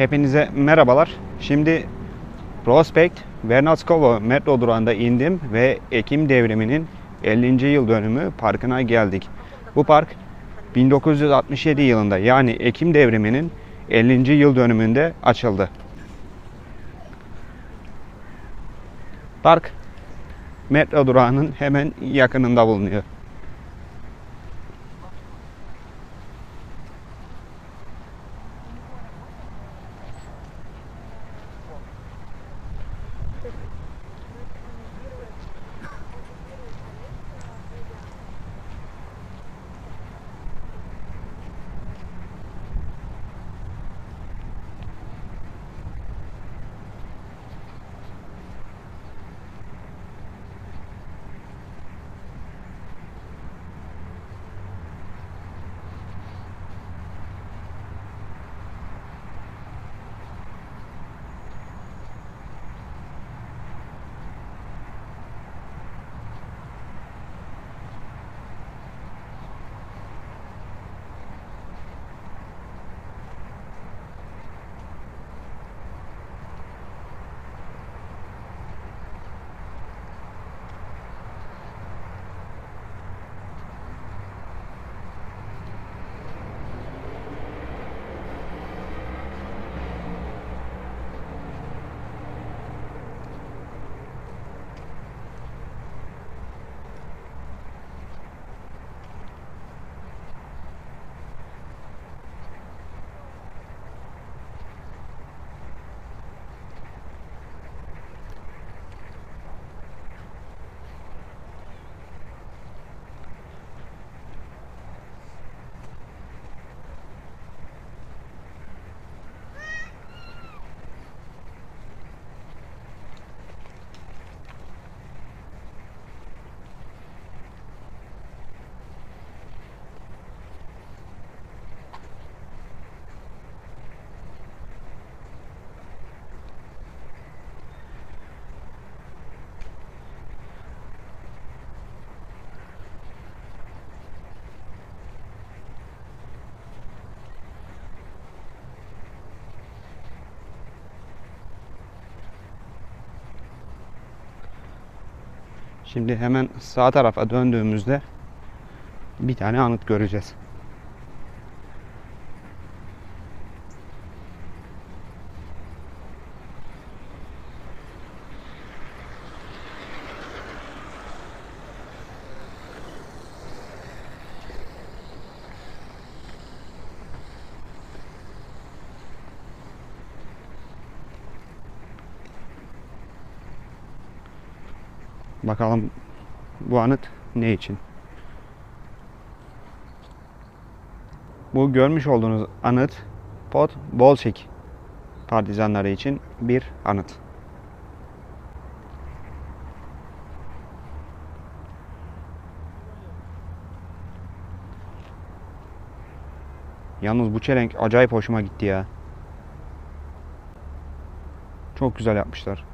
Hepinize merhabalar. Şimdi Prospect Vernatskovo metro durağında indim ve Ekim devriminin 50. yıl dönümü parkına geldik. Bu park 1967 yılında yani Ekim devriminin 50. yıl dönümünde açıldı. Park metro durağının hemen yakınında bulunuyor. Şimdi hemen sağ tarafa döndüğümüzde bir tane anıt göreceğiz. Bakalım bu anıt ne için? Bu görmüş olduğunuz anıt Pot Bolşek partizanları için bir anıt. Yalnız bu çelenk acayip hoşuma gitti ya. Çok güzel yapmışlar.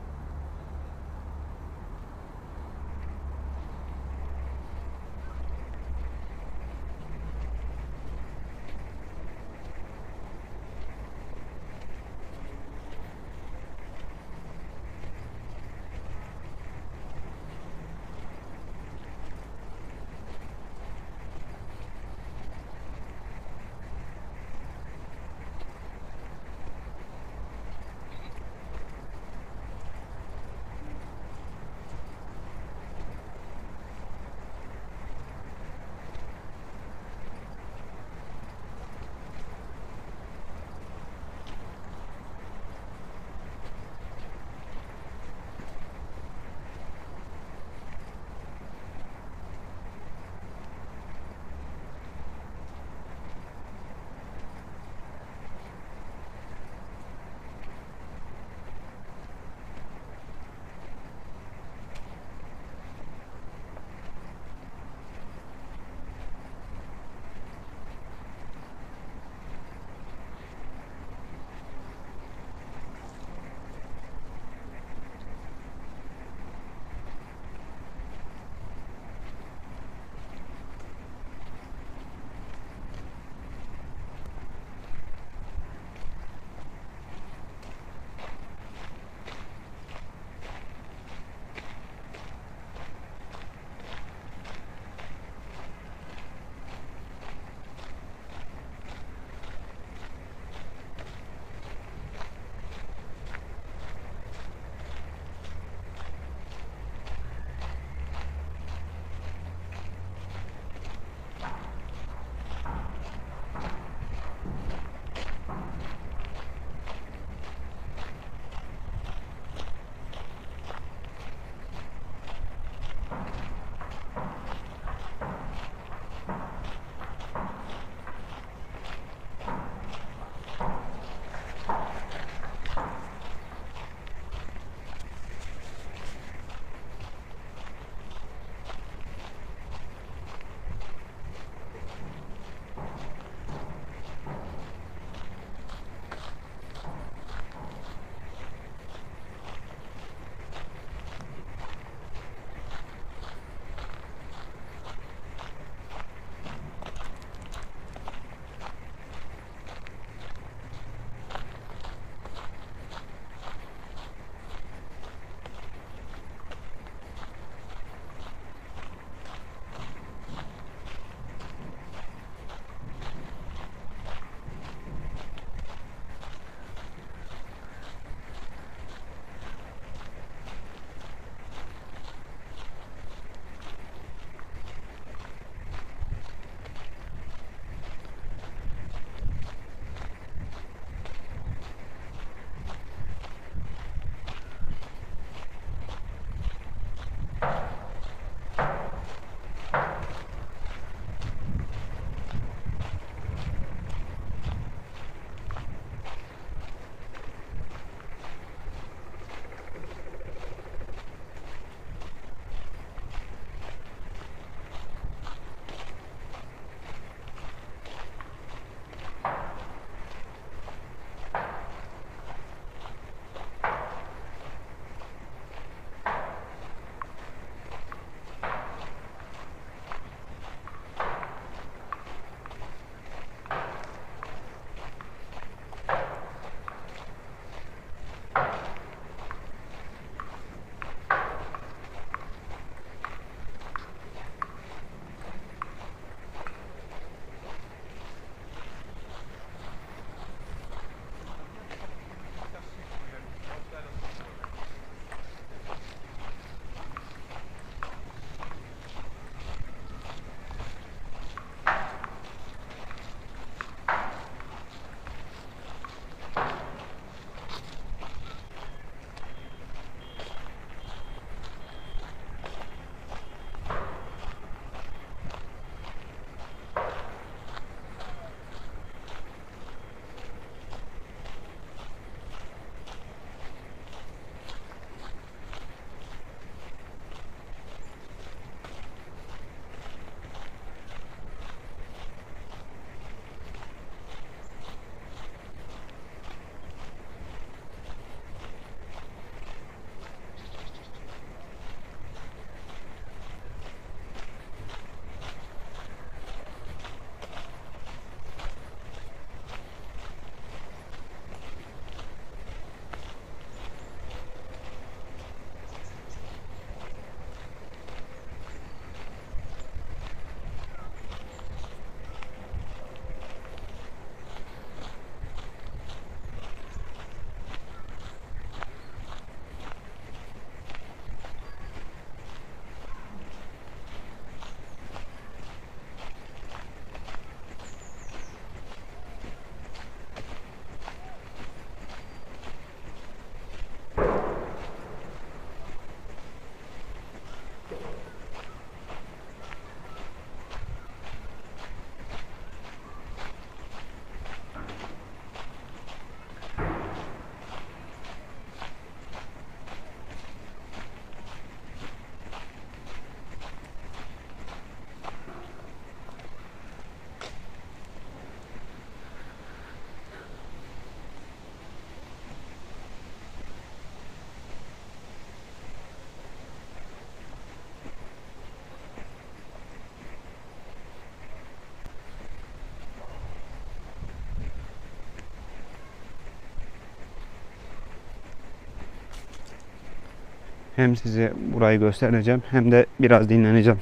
Hem size burayı göstereceğim hem de biraz dinleneceğim.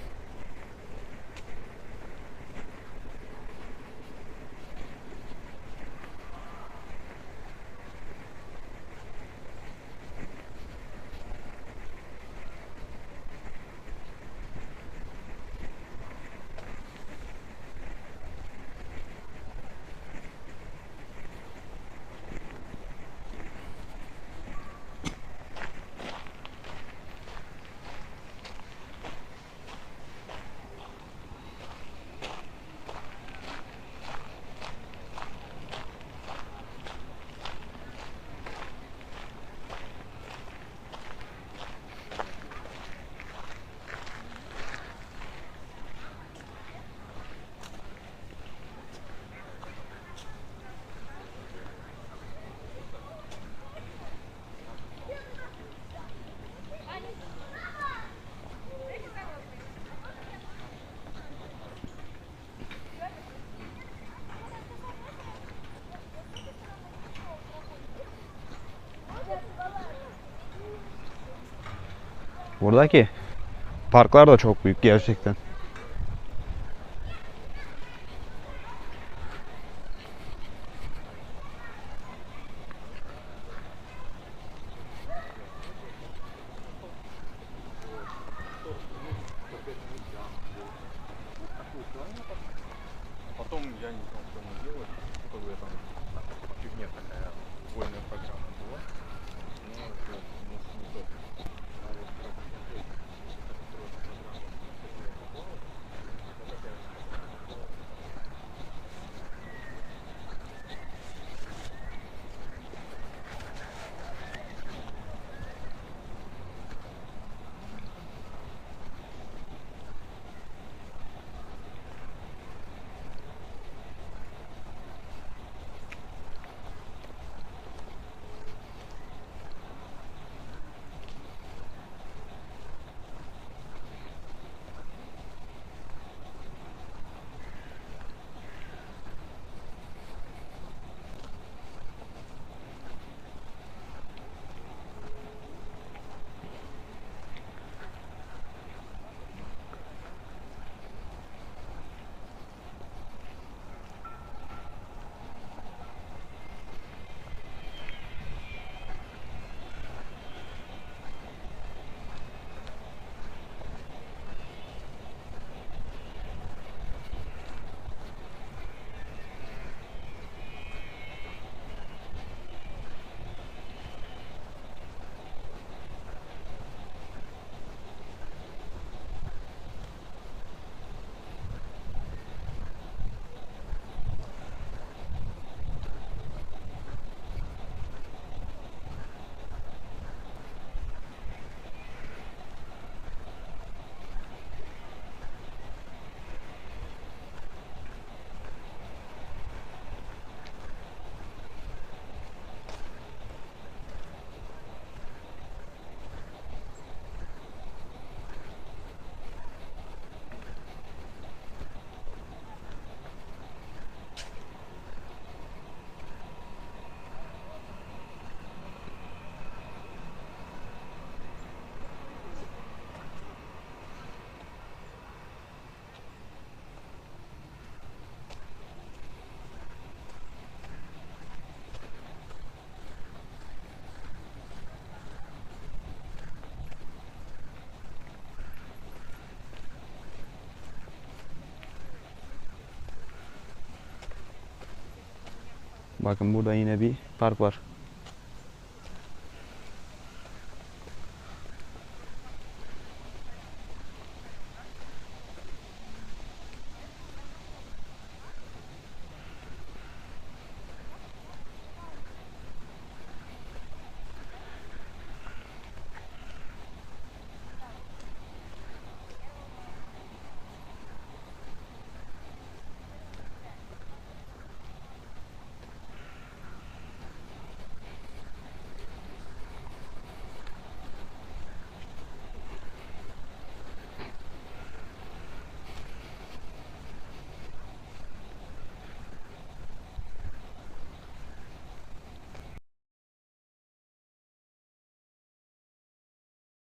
Buradaki parklar da çok büyük gerçekten. Bakın burada yine bir park var.